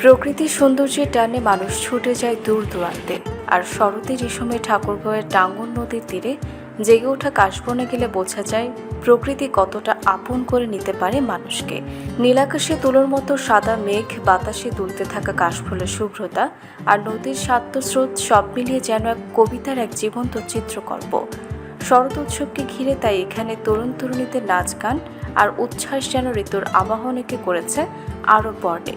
প্রকৃতির সৌন্দর্যের টানে মানুষ ছুটে যায় দূর দূরান্তে। আর শরতের এই সময় ঠাকুরগাঁওয়ের টাঙ্গন নদীর তীরে জেগে ওঠা কাশবনে গেলে বোঝা যায় প্রকৃতি কতটা আপন করে নিতে পারে মানুষকে। নীলাকাশে তুলোর মতো সাদা মেঘ, বাতাসে দুলতে থাকা কাশফুলের শুভ্রতা আর নদীর শান্ত স্রোত সব মিলিয়ে যেন এক কবিতার এক জীবন্ত চিত্রকল্প। শরৎ উৎসবকে ঘিরে তাই এখানে তরুণ তরুণীদের নাচ গান আর উচ্ছ্বাস যেন ঋতুর আবাহনকে করেছে আরও বর্ণে।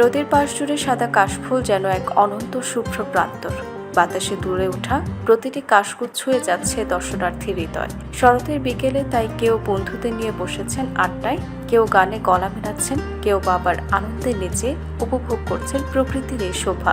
নদীর পাশ জুড়ে সাদা কাশফুল যেন এক অনন্ত শুভ্র প্রান্তর। বাতাসে দূরে ওঠা প্রতিটি কাশকুচ ছুঁয়ে যাচ্ছে দর্শনার্থীর হৃদয়। শরতের বিকেলে তাই কেউ বন্ধুদের নিয়ে বসেছেন আড্ডায় কেউ গানে গলা মেলাচ্ছেন, কেউ বা আবার আনন্দের নিচে উপভোগ করছেন প্রকৃতির এই শোভা।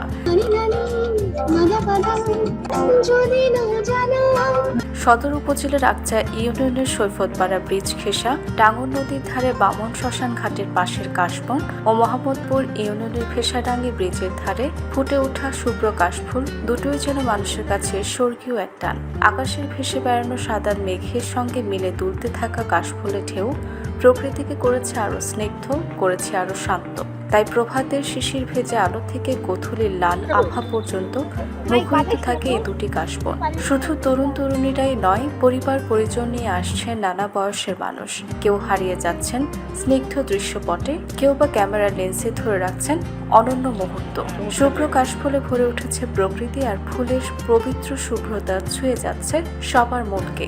সদর উপজেলার আকচা ইউনিয়নের সৈফতপাড়া ব্রিজ ঘেঁষা টাঙ্গন নদীর ধারে বামন শ্মশান ঘাটের পাশের কাশবন ও মোহাম্মদপুর ইউনিয়নের ভেসাডাঙ্গি ব্রিজের ধারে ফুটে ওঠা শুভ্র কাশফুল দুটোই যেন মানুষের কাছে স্বর্গীয় এক টান। আকাশের ভেসে বেড়ানো সাদা মেঘের সঙ্গে মিলে দুলতে থাকা কাশফুলে ঢেউ প্রকৃতিকে করেছে আরও স্নিগ্ধ করেছে আরও শান্ত। তাই প্রভাতের শিশির ভেজা আলো থেকে গোধূলির লাল আভা পর্যন্ত মুখরিত থাকে এই দুটি কাশবন। শুধু তরুণ তরুণীরাই নয় পরিবার পরিজন নিয়ে আসছেন নানা বয়সের মানুষ। কেউ হারিয়ে যাচ্ছেন স্নিগ্ধ দৃশ্যপটে কেউ বা ক্যামেরার লেন্সে ধরে রাখছেন অনন্য মুহূর্ত। শুভ্র কাশফুলে ভরে উঠেছে প্রকৃতি আর ফুলের পবিত্র শুভ্রতা ছুঁয়ে যাচ্ছে সবার মনকে।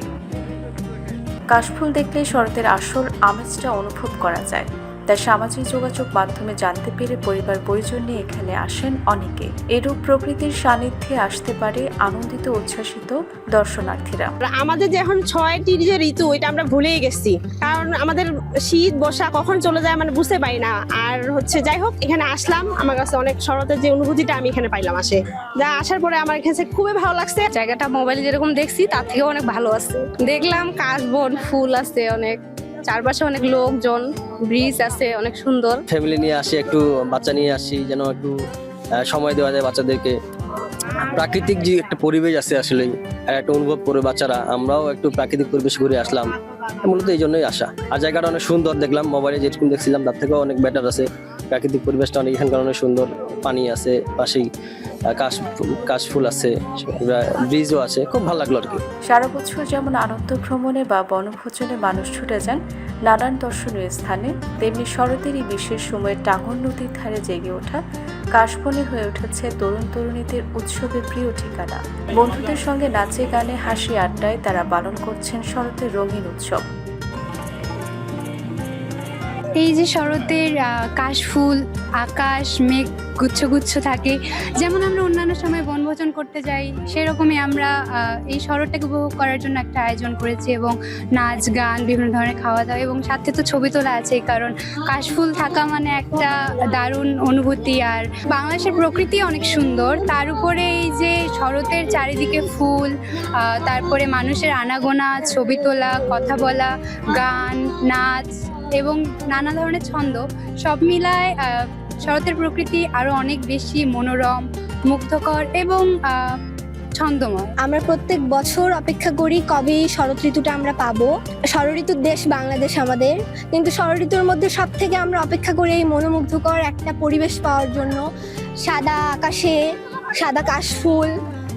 কাশফুল দেখলেই শরতের আসল আমেজটা অনুভব করা যায়। তাই সামাজিক যোগাযোগ মাধ্যমে জানতে পেরে পরিবার পরিজন নিয়ে এখানে আসেন অনেকে। এরূপ প্রকৃতির সান্নিধ্যে আসতে পারে আনন্দিত উচ্ছ্বাসিত দর্শনার্থীরা। আমাদের যে এখন ছয়টি যে ঋতু এটা আমরা ভুলেই গেছি। কারণ আমাদের শীত বর্ষা কখন চলে যায় মানে বুঝতে পারি না। আর হচ্ছে যাই হোক এখানে আসলাম। আমার কাছে অনেক শরতের যে অনুভূতিটা আমি এখানে পাইলাম আসে। যা আসার পরে আমার এখানে খুবই ভালো লাগছে। জায়গাটা মোবাইলে যেরকম দেখছি তার থেকেও অনেক ভালো আছে। দেখলাম কাশবন ফুল আছে অনেক। চারপাশে অনেক লোকজন ব্রিজ আছে, অনেক সুন্দর। ফ্যামিলি নিয়ে আসি, একটু বাচ্চা নিয়ে আসি, যেন একটু সময় দেওয়া যায় বাচ্চাদেরকে। প্রাকৃতিক যে একটা পরিবেশ আছে আসলে একটা অনুভব করে বাচ্চারা, আমরাও একটু প্রাকৃতিক পরিবেশ ঘুরে আসলাম। মূলত এই জন্যই আসা। আর জায়গাটা অনেক সুন্দর দেখলাম মোবাইলে যেরকম দেখছিলাম, তার থেকেও অনেক বেটার আছে। প্রাকৃতিক পরিবেশটা অনেক এখানকার অনেক সুন্দর। পানি আছে, পাশেই কাশ, কাশফুল আছে ব্রিজও আছে, খুব ভালো লাগল আর কি সারা বছর যেমন আনন্দ ভ্রমণে বা বনভোজনে মানুষ ছুটে যান, নানান দর্শনীয় স্থানে, তেমনি শরতেরই বিশেষ সময়ে টাঙ্গন নদীর ধারে জেগে ওঠা, কাশবনে হয়ে উঠেছে তরুণ তরুণীদের উৎসবের প্রিয় ঠিকানা। বন্ধুদের সঙ্গে নাচে গানে হাসি আড্ডায় তারা পালন করছেন শরতের রঙিন উৎসব। এই যে শরতের কাশফুল, আকাশ, মেঘ গুচ্ছ গুচ্ছ থাকে, যেমন আমরা অন্যান্য সময় বনভোজন করতে যাই, সেরকমই আমরা এই শরৎটাকে উপভোগ করার জন্য একটা আয়োজন করেছি এবং নাচ, গান, বিভিন্ন ধরনের খাওয়া দাওয়া এবং সাথে তো ছবি তোলা আছে কারণ কাশফুল থাকা মানে একটা দারুণ অনুভূতি আর বাংলাদেশের প্রকৃতি অনেক সুন্দর। তার উপরে এই যে শরতের চারিদিকে ফুল তারপরে মানুষের আনাগোনা, ছবি তোলা, কথা বলা, গান, নাচ এবং নানা ধরনের ছন্দ, সব মিলায় শরতের প্রকৃতি আরও অনেক বেশি মনোরম, মুগ্ধকর এবং ছন্দময়। আমরা প্রত্যেক বছর অপেক্ষা করি কবে শরৎ ঋতুটা আমরা পাবো। ঋতুর দেশ বাংলাদেশ আমাদের, কিন্তু ঋতুর মধ্যে সব থেকে আমরা অপেক্ষা করি এই মনোমুগ্ধকর একটা পরিবেশ পাওয়ার জন্য। সাদা আকাশে, সাদা কাশফুল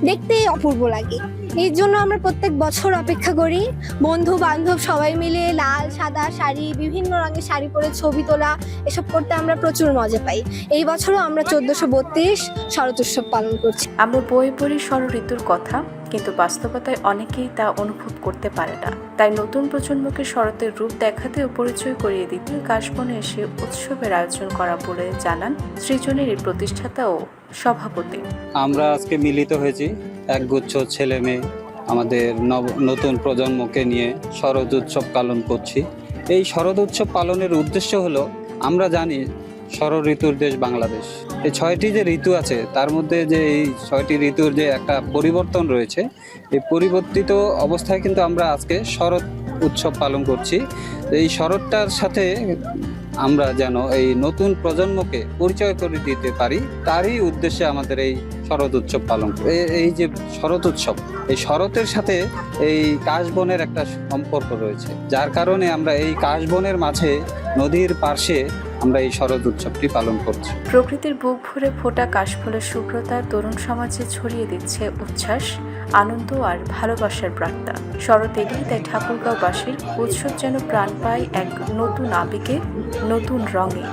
দেখতেই অপূর্ব লাগে। এই জন্য আমরা প্রত্যেক বছর অপেক্ষা করি। বন্ধু বান্ধব সবাই মিলে লাল, সাদা শাড়ি, বিভিন্ন রঙের শাড়ি পরে ছবি তোলা, এসব করতে আমরা প্রচুর মজা পাই। এই বছরও আমরা চোদ্দশো বত্রিশ শরৎ উৎসব পালন করছি। আমরা বই পড়ি ষড় ঋতুর কথা, কিন্তু বাস্তবতায় অনেকেই তা অনুভব করতে পারে না। তাই নতুন প্রজন্মকে শরতের রূপ দেখাতে পরিচয় করিয়ে দিতে কাশবনে এসে উৎসবের আয়োজন করা বলে জানান সৃজনের এই প্রতিষ্ঠাতা ও সভাপতি। আমরা আজকে মিলিত হয়েছি একগুচ্ছ ছেলে মেয়ে আমাদের নব, নতুন প্রজন্মকে নিয়ে শরৎ উৎসব পালন করছি। এই শরৎ উৎসব পালনের উদ্দেশ্য হলো, আমরা জানি শরৎ ঋতুর দেশ বাংলাদেশ। এই ছয়টি যে ঋতু আছে, তার মধ্যে যে এই ছয়টি ঋতুর যে একটা পরিবর্তন রয়েছে, এই পরিবর্তিত অবস্থায় কিন্তু আমরা আজকে শরৎ উৎসব পালন করছি। এই শরৎটার সাথে আমরা যেন এই নতুন প্রজন্মকে পরিচয় করে দিতে পারি, তারই উদ্দেশ্যে আমাদের এই শরৎ উৎসব পালন এই যে শরৎ উৎসব, এই শরতের সাথে এই কাশবনের একটা সম্পর্ক রয়েছে। যার কারণে আমরা এই কাশবনের মাঝে নদীর পার্শ্বে আমরা এই শরৎ উৎসবটি পালন করছি। প্রকৃতির বুক ভরে ফোটা কাশফুলের শুভ্রতা তরুণ সমাজে ছড়িয়ে দিচ্ছে উচ্ছ্বাস। আনন্দ আর ভালোবাসার বার্তা। শরৎ এলেই তাই ঠাকুরগাঁওবাসীর উৎসব যেন প্রাণ পায় এক নতুন আবেগে, নতুন রঙে।